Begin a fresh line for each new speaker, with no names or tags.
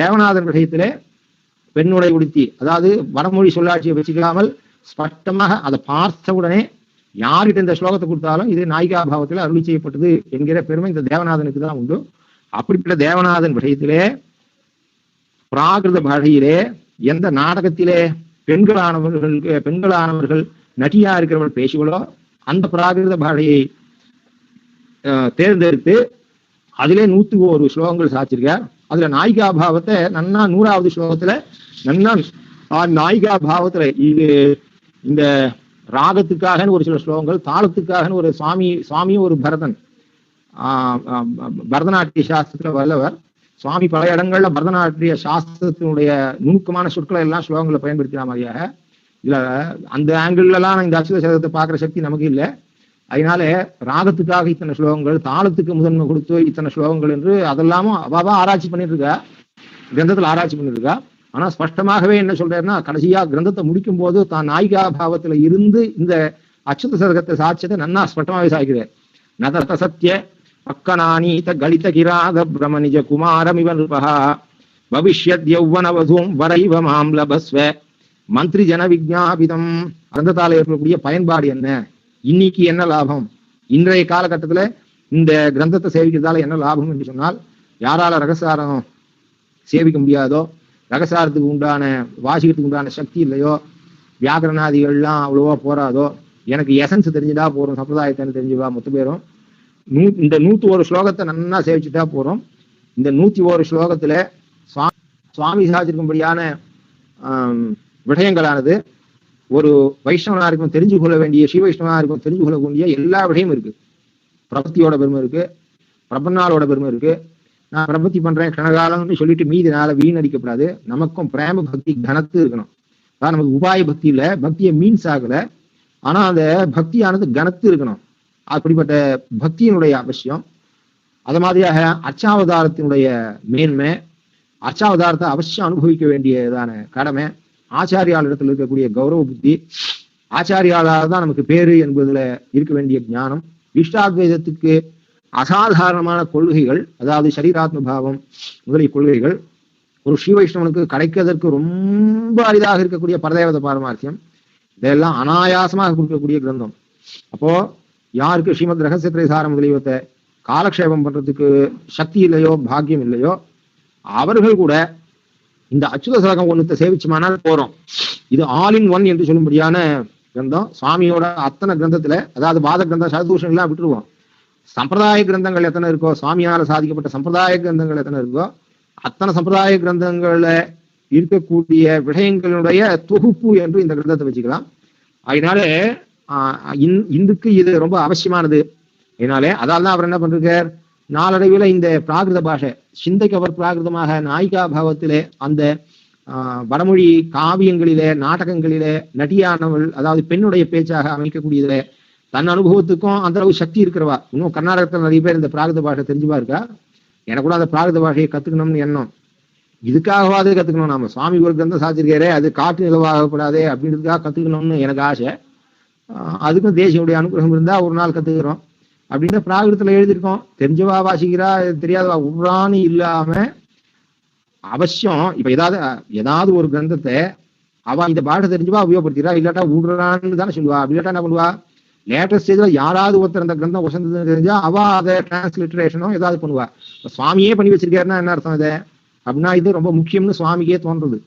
தேவநாதன் விஷயத்திலே பெண்ணுடை உடுத்தி அதாவது வடமொழி சொல்லாட்சியை வச்சுக்காமல் ஸ்பஷ்டமாக அதை பார்த்த உடனே யார்கிட்ட இந்த ஸ்லோகத்தை கொடுத்தாலும் இது நாயிகா பாவத்தில் அருளி செய்யப்பட்டது என்கிற பெருமை இந்த தேவநாதனுக்கு தான் உண்டு. அப்படிப்பட்ட தேவநாதன் விஷயத்திலே பிராகிருத பாஷையிலே எந்த நாடகத்திலே பெண்களானவர்கள் பெண்களானவர்கள் நடிகா இருக்கிறவர்கள் பேசுகளோ அந்த பிராகிருத பாஷையை அஹ், தேர்ந்தெடுத்து அதிலே நூத்தி ஒரு ஸ்லோகங்கள் சாச்சிருக்கார் அதுல நாயிகா பாவத்தை நன்னா நூறாவது ஸ்லோகத்துல நன்னா நாயிகா பாவத்துல இது இந்த ராகத்துக்காக ஒரு சில ஸ்லோகங்கள் தாளத்துக்காக ஒரு சுவாமி சுவாமியும் ஒரு பரதன். ஆஹ் பரதநாட்டிய சாஸ்திரத்துல வல்லவர். சுவாமி பல இடங்கள்ல பரதநாட்டிய சாஸ்திரத்தினுடைய நுணுக்கமான சொற்களை எல்லாம் ஸ்லோகங்களை பயன்படுத்தின மாதிரியாக. இதுல அந்த ஆங்கிள் எல்லாம் இந்த அச்சுத சதத்தை பார்க்குற சக்தி நமக்கு இல்லை. அதனால ராகத்துக்காக இத்தனை ஸ்லோகங்கள் தாளத்துக்கு முதன்மை கொடுத்து இத்தனை ஸ்லோகங்கள் என்று அதெல்லாமும் அவாவா ஆராய்ச்சி பண்ணிட்டு இருக்கா கிரந்தத்துல ஆராய்ச்சி பண்ணிட்டு இருக்கா ஆனா ஸ்பஷ்டமாகவே என்ன சொல்றாருன்னா கடைசியா கிரந்தத்தை முடிக்கும் போது தான் நாயிகா பாவத்துல இருந்து இந்த அச்சுத சதகத்தை சாட்சியத்தை நன்னா ஸ்பஷ்டமாவே சாய்க்கிறார் நதத்த சத்ய பக்கனானீத கலித கிராத பிரமணிஜ குமாரம் இவன் நிருபா பவிஷ்யத் யௌவனவதும் வரைவ மாம் லபஸ்வ மந்திரி ஜன விஜாபிதம் கிரந்தத்தால ஏற்படக்கூடிய பயன்பாடு என்ன? இன்னைக்கு என்ன லாபம்? இன்றைய காலகட்டத்துல இந்த கிரந்தத்தை சேவிக்கிறதால என்ன லாபம் என்று சொன்னால் யாரால ரகசாரம் சேவிக்க முடியாதோ ரகசாரத்துக்கு உண்டான வாசிக்கிறதுக்கு உண்டான சக்தி இல்லையோ வியாகரணாதிகள்லாம் அவ்வளவா போறாதோ எனக்கு எசன்ஸ் தெரிஞ்சுதா போறோம் சம்பிரதாயத்தை தெரிஞ்சுவா மொத்த பேரும். நூ இந்த நூத்தி ஒரு ஸ்லோகத்தை நன்னா சேவிச்சுட்டா போறோம். இந்த நூத்தி ஒரு ஸ்லோகத்துல சுவாமி சுவாமி சாதிச்சிருக்கும்படியான விடயங்களானது ஒரு வைஷ்ணவனா இருக்கும் தெரிஞ்சு கொள்ள வேண்டிய ஸ்ரீ வைஷ்ணவனா இருக்கும் தெரிஞ்சு கொள்ளக்கூடிய எல்லா விடயமும் இருக்கு. பிரபத்தியோட பெருமை இருக்கு. பிரபன்னாளோட பெருமை இருக்கு. நான் பிரபத்தி பண்றேன் கனகாலம்னு சொல்லிட்டு மீதி நாள வீணடிக்கப்படாது. நமக்கும் பிரேம பக்தி கனத்து இருக்கணும். அதான் நமக்கு உபாய பக்தி இல்ல பக்தியை மீன்ஸ் ஆகல. ஆனா அந்த பக்தியானது கனத்து இருக்கணும். அப்படிப்பட்ட பக்தியினுடைய அவசியம். அது மாதிரியாக அர்ச்சாவதாரத்தினுடைய மேன்மை அர்ச்சாவதாரத்தை அவசியம் அனுபவிக்க வேண்டியதான கடமை. ஆச்சாரியாளிடத்தில் இருக்கக்கூடிய கௌரவ புத்தி ஆச்சாரியாளால் தான் நமக்கு பேரு என்பதுல இருக்க வேண்டிய ஞானம் இஷ்டாத்வைதத்துக்கு அசாதாரணமான கொள்கைகள் அதாவது சரீராத்ம பாவம் முதலிய கொள்கைகள் ஒரு ஸ்ரீ வைஷ்ணவனுக்கு கிடைக்கிறதற்கு ரொம்ப அரிதாக இருக்கக்கூடிய பரதேவத பாரமார்த்தியம் இதெல்லாம் அனாயாசமாக கொடுக்கக்கூடிய கிரந்தம். அப்போ யாருக்கு ஸ்ரீமத் ரகசியத்திரை சாரம் முதலியவத்தை காலக்ஷேபம் பண்றதுக்கு சக்தி இல்லையோ பாக்கியம் இல்லையோ அவர்கள் கூட இந்த அச்சுத சலகம் ஒன்றத்தை சேவிச்சுமானால் போறோம். இது ஆல் இன் ஒன் என்று சொல்லும்படியான கிரந்தம். சுவாமியோட அத்தனை கிரந்தத்துல அதாவது வாத கிரந்தம் சததூஷன் எல்லாம் விட்டுருவோம். சம்பிரதாய கிரந்தங்கள் எத்தனை இருக்கோ சுவாமியால சாதிக்கப்பட்ட சம்பிரதாய கிரந்தங்கள் எத்தனை இருக்கோ அத்தனை சம்பிரதாய கிரந்தங்கள்ல இருக்கக்கூடிய விடயங்களுடைய தொகுப்பு என்று இந்த கிரந்தத்தை வச்சுக்கலாம். அதனால ஆஹ், இந்- இந்துக்கு இது ரொம்ப அவசியமானது. அதனாலே அதால் தான் அவர் என்ன பண்றார்? நாளடைவில் இந்த பிராகிருத பாஷை சிந்தைக்கு அவர் பிராகிருதமாக நாயிகா பாவத்திலே அந்த வடமொழி காவியங்களிலே நாடகங்களிலே நடியானவள் அதாவது பெண்ணுடைய பேச்சாக அமைக்கக்கூடியதிலே தன் அனுபவத்துக்கும் அந்த அளவு சக்தி இருக்கிறவா? இன்னும் கர்நாடகத்தில் நிறைய பேர் இந்த பிராகிருத பாஷை தெரிஞ்சுவா இருக்கா எனக்கு கூட அந்த பிராகிருத பாஷையை கத்துக்கணும்னு எண்ணம். இதுக்காகவாது கத்துக்கணும். நாம சுவாமி ஒரு கிரந்தம் சாதிச்சிருக்காரே அது காட்டு நிலவாகப்படாதே அப்படின்றதுக்காக கத்துக்கணும்னு எனக்கு ஆசை. அதுக்கும் தேசியுடைய அனுகிரகம் இருந்தா ஒரு நாள் கத்துக்கிறோம். அப்படின்னு பிராகிருதத்துல எழுதியிருக்கோம். தெரிஞ்சவா வாசிக்கிறா தெரியாதவா? உட்ரான்னு இல்லாம அவசியம் இப்ப ஏதாவது ஏதாவது ஒரு கிரந்தத்தை அவ இந்த பாட்டை தெரிஞ்சவா உபயோகப்படுத்திக்கிறா? இல்லாட்டா விடுறான்னு தானே சொல்லுவா. அப்படி இல்லாட்டா என்ன பண்ணுவா? லேட்டஸ்ட் ஸ்டேஜ்ல யாராவது ஒருத்தர் அந்த கிரந்தம் வசந்ததுன்னு தெரிஞ்சா அவ அதை டிரான்ஸ்லிட்டரேஷனோ ஏதாவது பண்ணுவா. சுவாமியே பண்ணி வச்சிருக்காருன்னா என்ன அர்த்தம் அதை? அப்படின்னா இது ரொம்ப முக்கியம்னு சுவாமிக்கே தோன்றது